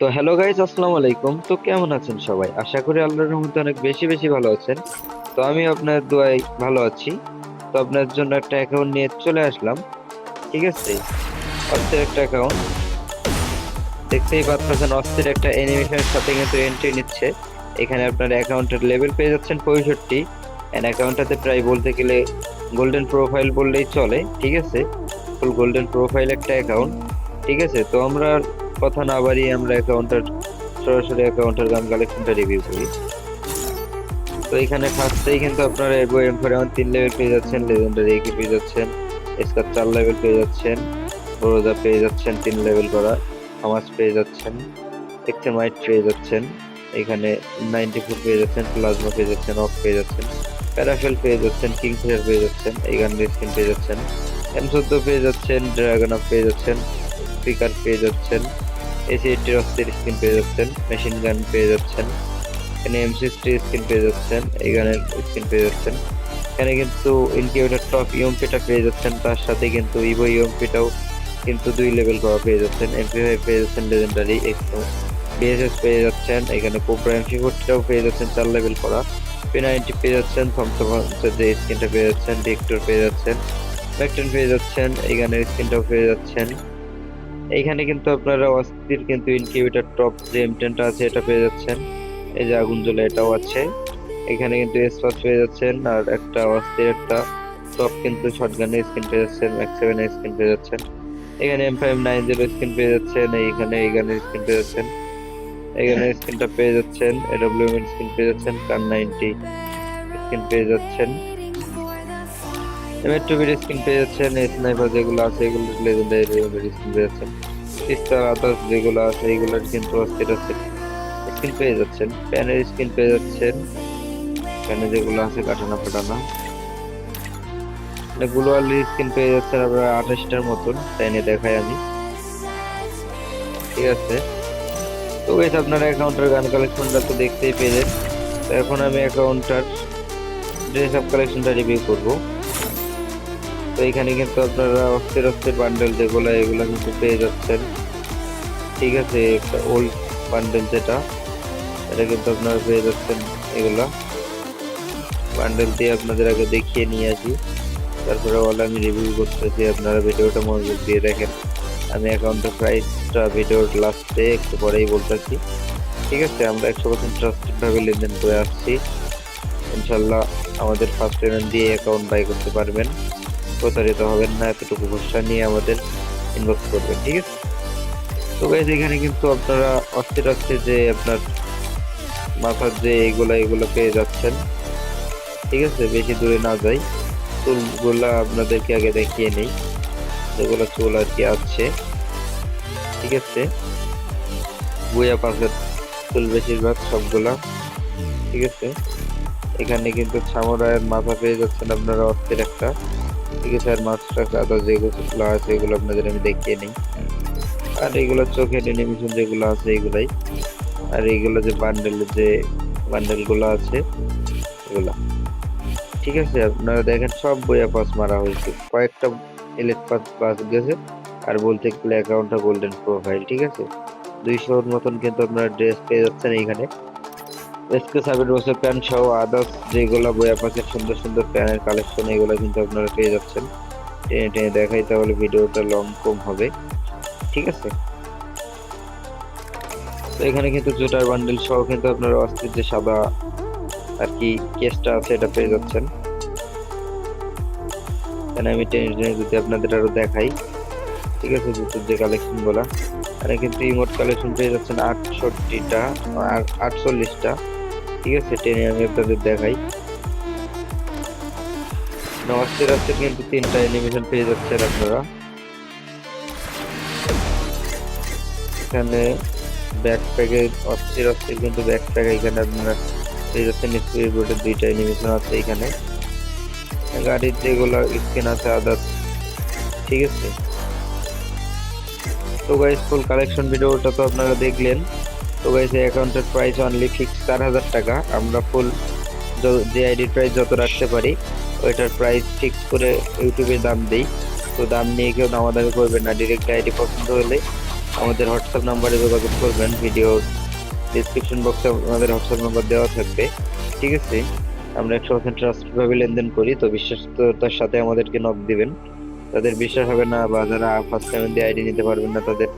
তো hello guys আসসালামু আলাইকুম। তো কেমন আছেন সবাই? আশা করি আল্লাহর রহমতে অনেক বেশি বেশি ভালো আছেন। তো আমি আপনার দোয়ায় ভালো আছি। তো আপনার জন্য একটা অ্যাকাউন্ট নিয়ে চলে আসলাম। ঠিক আছে? অস্থির একটা অ্যাকাউন্ট দেখতেই পাচ্ছেন, অস্থির একটা অ্যানিমেশনের সাথে কিন্তু এন্ট্রি নিচ্ছে। এখানে আপনার অ্যাকাউন্টের লেভেল পেয়ে যাচ্ছেন পঁয়ষট্টি। অ্যান্ড অ্যাকাউন্টটাতে প্রায় বলতে গেলে গোল্ডেন প্রোফাইল বললেই চলে। ঠিক আছে? ফুল গোল্ডেন প্রোফাইল একটা অ্যাকাউন্ট ঠিক আছে? তো আমরা কথা না বাড়িয়ে আমরা অ্যাকাউন্টের সরাসরি অ্যাকাউন্টের গান কালেকশনটা রিভিউ করি তো এখানে ফার্স্টেই কিন্তু আপনারা এগো এম ফোর এমন তিন লেভেল পেয়ে যাচ্ছেন লেজেন্ডারি একে পেয়ে যাচ্ছেন স্কার চার লেভেল পেয়ে যাচ্ছেন বড়োজা পেয়ে যাচ্ছেন তিন লেভেল করা থমাস পেয়ে যাচ্ছেন এক্সেমাইট পেয়ে যাচ্ছেন এখানে নাইনটি ফোর পেয়ে যাচ্ছেন প্লাজমা পেয়ে যাচ্ছেন অফ পেয়ে যাচ্ছেন প্যারাফেল পেয়ে যাচ্ছেন কিংফিশার পেয়ে যাচ্ছেন গানের স্কিন পেয়ে যাচ্ছেন এম চোদ্দ পেয়ে যাচ্ছেন ড্রাগন পেয়ে যাচ্ছেন স্পিকার পেয়ে যাচ্ছেন এসি এইটির অস্থির স্কিন পেয়ে যাচ্ছেন মেশিন গান পেয়ে যাচ্ছেন এখানে এম সিক্সটি স্কিন পেয়ে যাচ্ছেন এই গানের স্কিন পেয়ে যাচ্ছেন এখানে কিন্তু ইনকিউবেটার টপ ইউএমপিটা পেয়ে যাচ্ছেন তার সাথে কিন্তু ইভো ইউএমপিটাও কিন্তু দুই লেভেল করা পেয়ে যাচ্ছেন এমপি ফাইভ পেয়ে যাচ্ছেন লেজেন্ডারি বিএসএস পেয়ে যাচ্ছেন এখানে কোবরা এমপি ফোরটিটাও পেয়ে যাচ্ছেন চার লেভেল করা পি নাইনটি পেয়ে যাচ্ছেন থমথম যে স্কিনটা পেয়ে যাচ্ছেন ডিক্টর পেয়ে যাচ্ছেন ব্যাকটেন পেয়ে যাচ্ছেন এই গানের স্কিনটাও পেয়ে যাচ্ছেন এইখানে কিন্তু আপনারা অস্থির কিন্তু ইনকিউবেটার টপ যে এমটেনটা আছে, এটা পেয়ে যাচ্ছেন। এই যে আগুন জ্বলে এটাও আছে। এখানে কিন্তু এসপাস পেয়ে যাচ্ছেন, আর একটা অস্থির একটা টপ কিন্তু শর্টগানের স্কিন পেয়ে যাচ্ছেন ম্যাক্স সেভেনের স্কিন পেয়ে যাচ্ছেন। এখানে M five nine zero skin পেয়ে যাচ্ছেন, এইখানে এই গানের স্কিন পেয়ে যাচ্ছেন। এখানে স্কিনটা পেয়ে যাচ্ছেন এডব্লিউ এর স্কিন পেয়ে যাচ্ছেন কার নাইনটি স্কিন পেয়ে যাচ্ছেন। এমএর টুবির স্কিন পেয়ে যাচ্ছেন স্নাইপার যেগুলো আছে, এগুলো লেজেন্ডারি স্কিন পেয়ে যাচ্ছেন পিস্তার আদার্স যেগুলো আছে, এগুলোর কিন্তু অস্থির অস্থির স্কিন পেয়ে যাচ্ছেন। প্যানের স্কিন পেয়ে যাচ্ছেন। প্যানে যেগুলো আছে, কাটানা ফাটানা। গ্লোয়ালের স্কিন পেয়ে যাচ্ছেন আপনারা আঠাশটার মতন, তাই নিয়ে দেখাই আমি। ঠিক আছে। তো গাইস আপনারা অ্যাকাউন্টের গান কালেকশনটা তো দেখতেই পেলেন। তো এখন আমি অ্যাকাউন্টটার ড্রেস আপ কালেকশনটা রিভিউ করব। তো এখানে কিন্তু আপনারা অস্থির অস্থির বান্ডেল যেগুলো, এগুলো কিন্তু পেয়ে যাচ্ছেন। ঠিক আছে, একটা ওল্ড বান্ডেল যেটা, এটা কিন্তু আপনারা পেয়ে যাচ্ছেন এগুলা। বান্ডেল দিয়ে আপনাদের আগে দেখিয়ে নিয়ে আসি। তারপরে বলে আমি রিভিউ করতেছি, আপনারা ভিডিওটা মনোযোগ দিয়ে দেখেন। আমি অ্যাকাউন্টের প্রাইসটা ভিডিওর লাস্টে একটু পরেই বলতেছি। ঠিক আছে, আমরা একশো পার্সেন্ট ট্রাস্টেড ভাবে লেনদেন করে আসছি। ইনশাল্লাহ আমাদের ফার্স্ট পেমেন্ট দিয়ে অ্যাকাউন্ট বাই করতে পারবেন। প্রতারিত হবেন না, এতটুকু ভরসা নিয়ে আমাদের ইনবক্স করবেন, ঠিক আছে? তো গাইজ এখানে কিন্তু আপনারা অস্থির অস্থির যে আপনার মাথার যে এগুলো এগুলো পেয়ে যাচ্ছেন, ঠিক আছে? বেশি দূরে না যাই। চুলগুলা আপনাদেরকে আগে দেখিয়ে নেই। যেগুলো চুল আর কি আছে, ঠিক আছে? বুয়া পাশের চুল বেশিরভাগ সবগুলা, ঠিক আছে? এখানে কিন্তু সামুরায়ের মাথা পেয়ে যাচ্ছেন আপনারা অস্থির একটা। ঠিক আছে, আর মাছটা আদা যেগুলো আছে, এগুলো আপনাদের আমি দেখিয়ে নিই। আর এগুলো চোখের অ্যানিমেশন যেগুলো আছে, এগুলাই। আর এইগুলো যে বান্ডেলের যে বান্ডেলগুলো আছে, এগুলা। ঠিক আছে, আপনারা দেখেন সব বইয়া পাস মারা হয়েছে। কয়েকটা এলেট পাস পাস গেছে। আর বলতে গেলে অ্যাকাউন্টটা গোল্ডেন প্রোফাইল ঠিক আছে? দুইশোর মতন কিন্তু আপনারা ড্রেস পেয়ে যাচ্ছেন এইখানে। এসকে সাবের বছর প্যান্ট সহ আদার্স যেগুলো বইয়া পাশের সুন্দর সুন্দর প্যানের কালেকশন, এগুলো কিন্তু আপনারা পেয়ে যাচ্ছেন। টেনে টেনে দেখাই, তাহলে ভিডিওটা লং কম হবে। ঠিক আছে? তো এখানে কিন্তু জুটার বান্ডেল সহ কিন্তু আপনারা অস্থির যে সাদা আর কি কেসটা আছে, এটা পেয়ে যাচ্ছেন। এখানে আমি টেনে টেনে যদি আপনাদের আরও দেখাই। ঠিক আছে, জুতোর যে কালেকশনগুলা এখানে কিন্তু ইমোট কালেকশন পেয়ে যাচ্ছেন আটষট্টিটা আটচল্লিশটা। ঠিক আছে, টেনে আমি আপনাদের দেখাই। অস্থির অস্থির কিন্তু তিনটা অ্যানিমেশন পেয়ে যাচ্ছেন আপনারা। এখানে ব্যাকপ্যাকে অস্থির অস্থির কিন্তু ব্যাকপ্যাক এখানে আপনারা পেয়ে যাচ্ছেন স্পিড বোর্ডের দুইটা অ্যানিমেশন আছে এখানে। গাড়ির যেগুলো স্ক্রিন আছে আদার ঠিক আছে। তো গাইস ফুল কালেকশন ভিডিওটা তো আপনারা দেখলেন। তো গাইস এই অ্যাকাউন্টের প্রাইস অনলি ফিক্স চার হাজার টাকা। আমরা ফুল যে আইডির প্রাইস যত রাখতে পারি, ওইটার প্রাইস ফিক্স করে ইউটিউবে দাম দেই। তো দাম নিয়ে কেউ দামাদামি করবেন না ডিরেক্ট আইডি পছন্দ হলে আমাদের হোয়াটসঅ্যাপ নাম্বারে যোগাযোগ করবেন ভিডিও ডিসক্রিপশন বক্সে আমাদের হোয়াটসঅ্যাপ নাম্বার দেওয়া থাকবে। ঠিক আছে? আমরা একশো পার্সেন্ট ট্রাস্টভাবে লেনদেন করি, তো বিশ্বস্ততার সাথে আমাদেরকে নক দিবেন। তাদের বিশ্বাস হবে না বা যারা ফার্স্ট টাইম দিয়ে আইডি নিতে পারবেন না, তাদের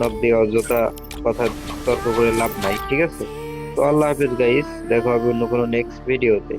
নক দিয়ে অযথা কথা তর্ক করে লাভ নাই, ঠিক আছে? তো আল্লাহ হাফিজ গাইস দেখা হবে অন্য কোনো নেক্সট ভিডিওতে